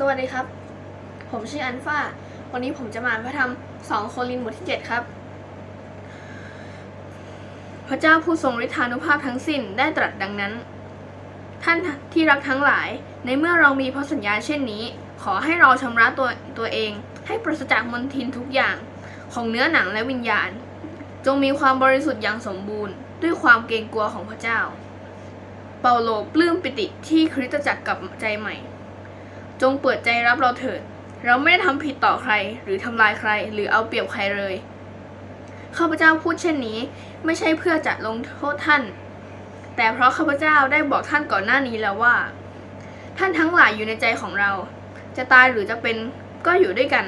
สวัสดีครับ ผมชื่ออันฟ้า วันนี้ผมจะมาพระธรรมสองโครินบทที่ 7 ครับ พระเจ้าผู้ทรงฤทธานุภาพทั้งสิ้นได้ตรัสดังนั้น ท่านที่รักทั้งหลาย ในเมื่อเรามีพระสัญญาเช่นนี้ ขอให้เราชำระตัวตัวเอง ให้ปราศจากมลทินทุกอย่าง ของเนื้อหนังและวิญญาณ จงมีความบริสุทธิ์อย่างสมบูรณ์ ด้วยความเกรงกลัวของพระเจ้า เปาโลปลื้มปิติที่คริสตจักรกลับใจใหม่ จงเปิดใจรับเราเถิด เราไม่ได้ทำผิดต่อใคร หรือทำลายใคร หรือเอาเปรียบใครเลยข้าพเจ้าพูดเช่นนี้ ไม่ใช่เพื่อจะลงโทษท่าน แต่เพราะข้าพเจ้าได้บอกท่านก่อนหน้านี้แล้วว่า ท่านทั้งหลายอยู่ในใจของเรา จะตายหรือจะเป็นก็อยู่ด้วยกัน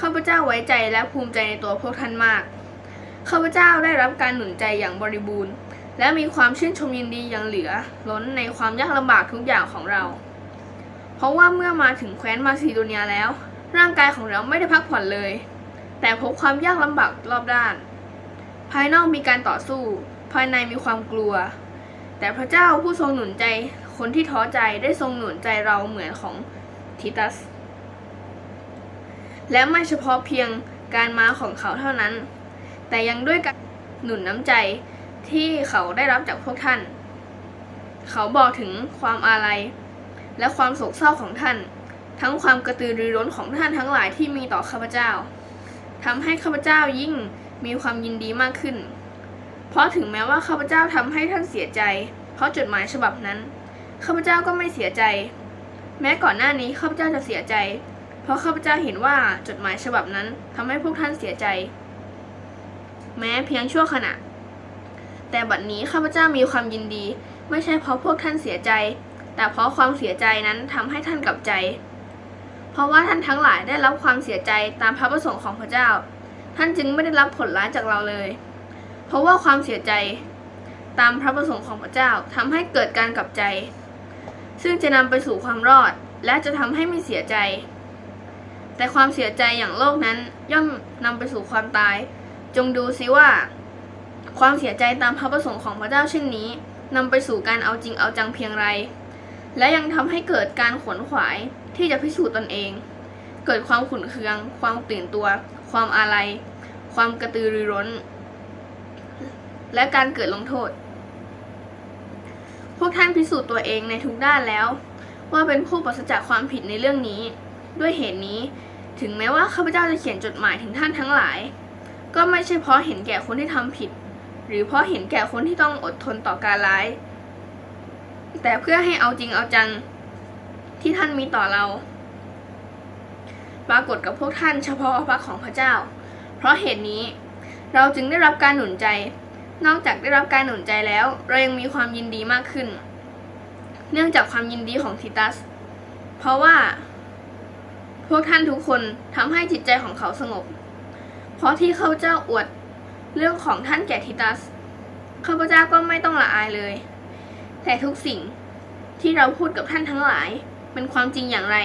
ข้าพเจ้าไว้ใจและภูมิใจในตัวพวกท่านมากข้าพเจ้าได้รับการหนุนใจอย่างบริบูรณ์ และมีความชื่นชมยินดีอย่างเหลือ ล้นในความยากลำบากทุกอย่างของเรา เพราะว่าเมื่อมาถึงแคว้นมาซิโดเนียแล้ว ร่างกายของเราไม่ได้พักผ่อนเลย แต่พบความยากลำบากรอบด้าน ภายนอกมีการต่อสู้ ภายในมีความกลัว แต่พระเจ้าผู้ทรงหนุนใจคนที่ท้อใจได้ทรงหนุนใจเราเหมือนของทิตัส และไม่เฉพาะเพียงการมาของเขาเท่านั้น แต่ยังด้วยการหนุนน้ำใจที่เขาได้รับจากพวกท่าน เขาบอกถึงความอาลัย และความโศกเศร้าของท่าน ทั้งความกระตือรือร้นของท่านทั้งหลายที่มีต่อข้าพเจ้าทำให้ข้าพเจ้ายิ่งมีความยินดีมากขึ้น เพราะถึงแม้ว่าข้าพเจ้าทำให้ท่านเสียใจ เพราะจดหมายฉบับนั้นข้าพเจ้าก็ไม่เสียใจ แม้ก่อนหน้านี้ข้าพเจ้าจะเสียใจ เพราะข้าพเจ้าเห็นว่าจดหมายฉบับนั้นทำให้พวกท่านเสียใจ แม้เพียงชั่วขณะ แต่บัดนี้ข้าพเจ้ามีความยินดี ไม่ใช่เพราะพวกท่านเสียใจ แต่เพราะความเสียใจนั้นทำให้ท่านกลับใจ เพราะว่าท่านทั้งหลายได้รับความเสียใจตามพระประสงค์ของพระเจ้า ท่านจึงไม่ได้รับผลร้ายจากเราเลย เพราะว่าความเสียใจตามพระประสงค์ของพระเจ้าทำให้เกิดการกลับใจ ซึ่งจะนำไปสู่ความรอดและจะทำให้ไม่เสียใจ แต่ความเสียใจอย่างโลกนั้นย่อมนำไปสู่ความตาย จงดูซิว่า ความเสียใจตามพระประสงค์ของพระเจ้าเช่นนี้นำไปสู่การเอาจริงเอาจังเพียงไร และยังทำให้เกิดการขวนขวายที่จะพิสูจน์ตนเอง เกิดความขุ่นเคือง ความตื่นตัว ความอาลัย ความกระตือรือร้น และการเกิดลงโทษ พวกท่านพิสูจน์ตัวเองในทุกด้านแล้ว ว่าเป็นผู้ปราศจากความผิดในเรื่องนี้ ด้วยเหตุนี้ ถึงแม้ว่าข้าพเจ้าจะเขียนจดหมายถึงท่านทั้งหลาย ก็ไม่ใช่เพราะเห็นแก่คนที่ทำผิด หรือเพราะเห็นแก่คนที่ต้องอดทนต่อการร้าย แต่เพื่อให้เอาจริงเอาจังที่ท่านมีต่อเรา ปรากฏกับพวกท่านเฉพาะพระของพระเจ้า เพราะเหตุนี้เราจึงได้รับการหนุนใจ นอกจากได้รับการหนุนใจแล้ว เรายังมีความยินดีมากขึ้น เนื่องจากความยินดีของทิตัส เพราะว่า พวกท่านทุกคนทำให้จิตใจของเขาสงบ เพราะที่ข้าพเจ้าอวดเรื่องของท่านแก่ทิตัสข้าพเจ้าก็ไม่ต้องละอายเลย แต่ทุกสิ่งที่เราพูดกับท่านทั้งหลาย เป็นความจริงอย่างไร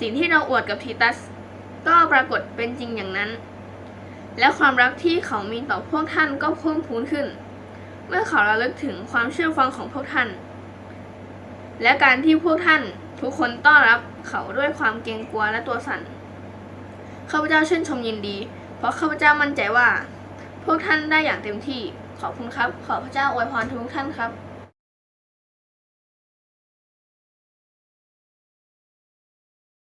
สิ่งที่เราอวดกับทิตัส ก็ปรากฏเป็นจริงอย่างนั้น และความรักที่เขามีต่อพวกท่านก็เพิ่มพูนขึ้น เมื่อเขาระลึกถึงความเชื่อฟังของพวกท่าน และการที่พวกท่านทุกคนต้อนรับเขาด้วยความเกรงกลัวและตัวสั่นข้าพเจ้าชื่นชมยินดี เพราะข้าพเจ้ามั่นใจว่า พวกท่านได้อย่างเต็มที่ขอบคุณครับ ขอพระเจ้าอวยพรทุกท่านครับ